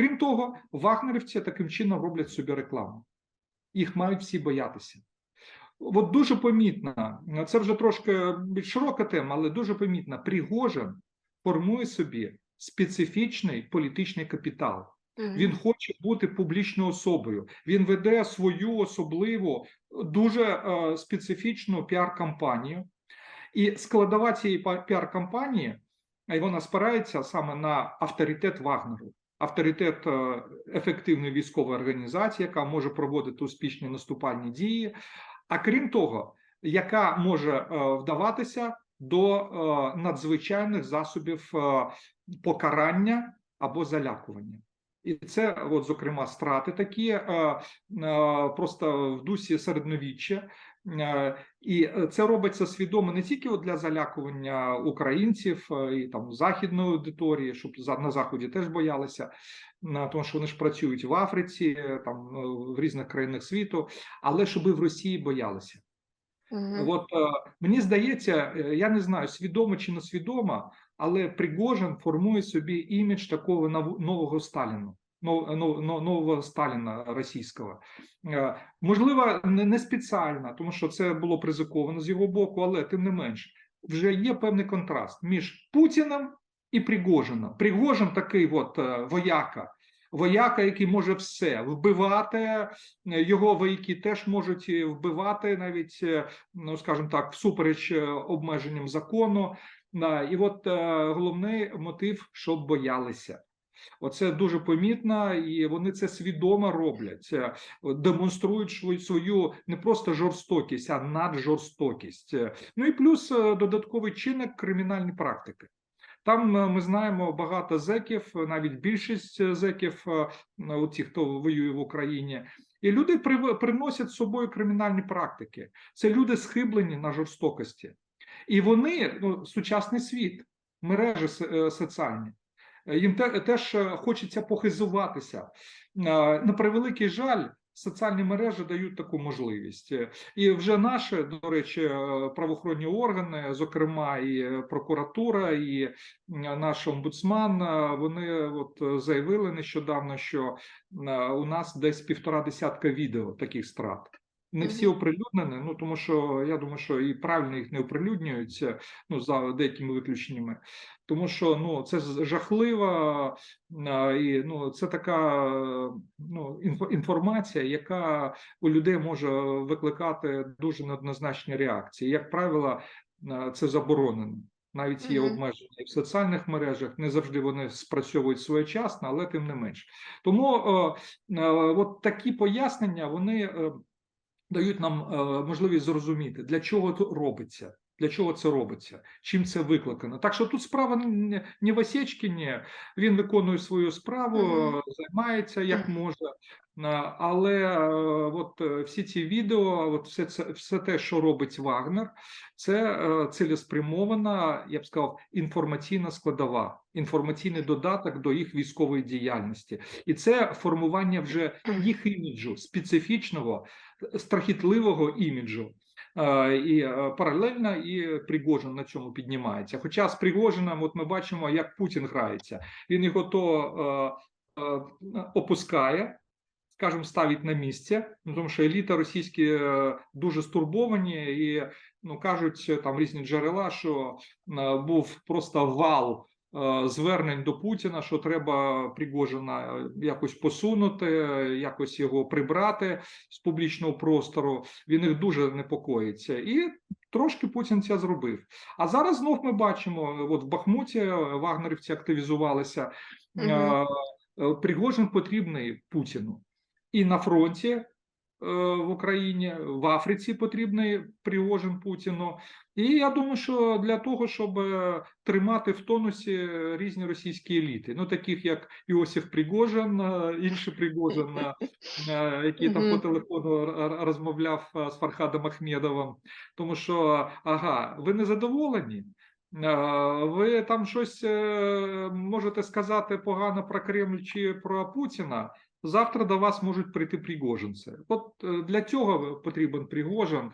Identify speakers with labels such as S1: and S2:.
S1: крім того, вагнерівці таким чином роблять собі рекламу. Їх мають всі боятися. От дуже помітно, це вже трошки більш широка тема, але дуже помітно. Пригожин формує собі специфічний політичний капітал. Він хоче бути публічною особою. Він веде свою особливу, дуже е, специфічну піар-кампанію. І складова цієї піар-кампанії, е, вона спирається саме на авторитет Вагнеру, авторитет е, ефективної військової організації, яка може проводити успішні наступальні дії. А крім того, яка може е, вдаватися до е, надзвичайних засобів покарання або залякування. І це, от, зокрема, страти такі е, е, просто в дусі середньовіччя. Е, І це робиться свідомо не тільки от для залякування українців і там західної аудиторії, щоб на заході теж боялися, тому що вони ж працюють в Африці, там в різних країнах світу, але щоб і в Росії боялися.
S2: Мгм.
S1: От мені здається, я не знаю, свідомо чи не свідомо, але Пригожин формує собі імідж такого нового нов- нового Сталіна російського. Е, Можливо, не спеціально, тому що це було призиковано з його боку, але тим не менш, вже є певний контраст між Путіним і Пригожином. Пригожин такий от е, вояка. Вояка, який може все вбивати, е, його вояки теж можуть вбивати, навіть ну скажімо так, всупереч обмеженням закону. І от е, головний мотив, щоб боялися. Оце дуже помітно, і вони це свідомо роблять, е, демонструють свою, не просто жорстокість, а наджорстокість. Е, Ну і плюс додатковий чинник кримінальні практики. Там ми знаємо багато зеків, навіть більшість зеків, е, ну, ті, хто воює в Україні, і люди приносять з собою кримінальні практики. Це люди схиблені на жорстокості, і вони ну, сучасний світ, мережі е, соціальні. е, Їм те- теж е, хочеться похизуватися. На превеликий жаль, соціальні мережі дають таку можливість. І вже наші, до речі, правоохоронні органи, зокрема і прокуратура, і наш омбудсман, вони от заявили нещодавно, що у нас десь півтора десятка відео таких страт. Не всі оприлюднені, ну тому що я думаю, що і правильно їх не оприлюднюють, ну за деякими виключеннями. Тому що ну це з- жахливо, а, і ну це така ну інформація, яка у людей може викликати дуже неоднозначні реакції. Як правило, це заборонено. Навіть є обмеження в соціальних мережах, не завжди вони спрацьовують своєчасно, але тим не менш. Тому от такі пояснення вони е, дають нам е, можливість зрозуміти, для чого це робиться. Для чого це робиться? Чим це викликано? Так що тут справа не, в Осєчкіні, він виконує свою справу, займається як може. Е, Але е, от е, всі ці відео, от все це все те, що робить Вагнер, це цілеспрямована, я б сказав, інформаційна складова, інформаційний додаток до їх військової діяльності, і це формування вже їх іміджу специфічного, страхітливого іміджу. І паралельно і Пригожин на цьому піднімається. Хоча з Пригожином, от ми бачимо, як Путін грається. Він його то опускає, скажімо, ставить на місце, ну, тому що еліта російські е, дуже стурбовані і ну кажуть е, там різні джерела, що е, був просто вал звернень до Путіна, що треба Пригожина якось посунути, якось його прибрати з публічного простору. Він їх дуже непокоїться, і трошки Путін це зробив. А зараз знов ми бачимо, от в Бахмуті е, вагнерівці активізувалися. Е, Пригожин потрібний Путіну і на фронті е, в Україні, в Африці потрібний Пригожин Путіну. І я думаю, що для того, щоб е, тримати в тонусі різні російські еліти, ну таких як Іосиф Пригожин, е, інший Пригожин, який там по телефону розмовляв з Фархадом Ахмедовим. Тому що ага, ви не задоволені. Е, Ви там щось е, можете сказати погано про Кремль чи про Путіна. Завтра до вас можуть прийти пригожинці. От е, для цього потрібен Пригожин.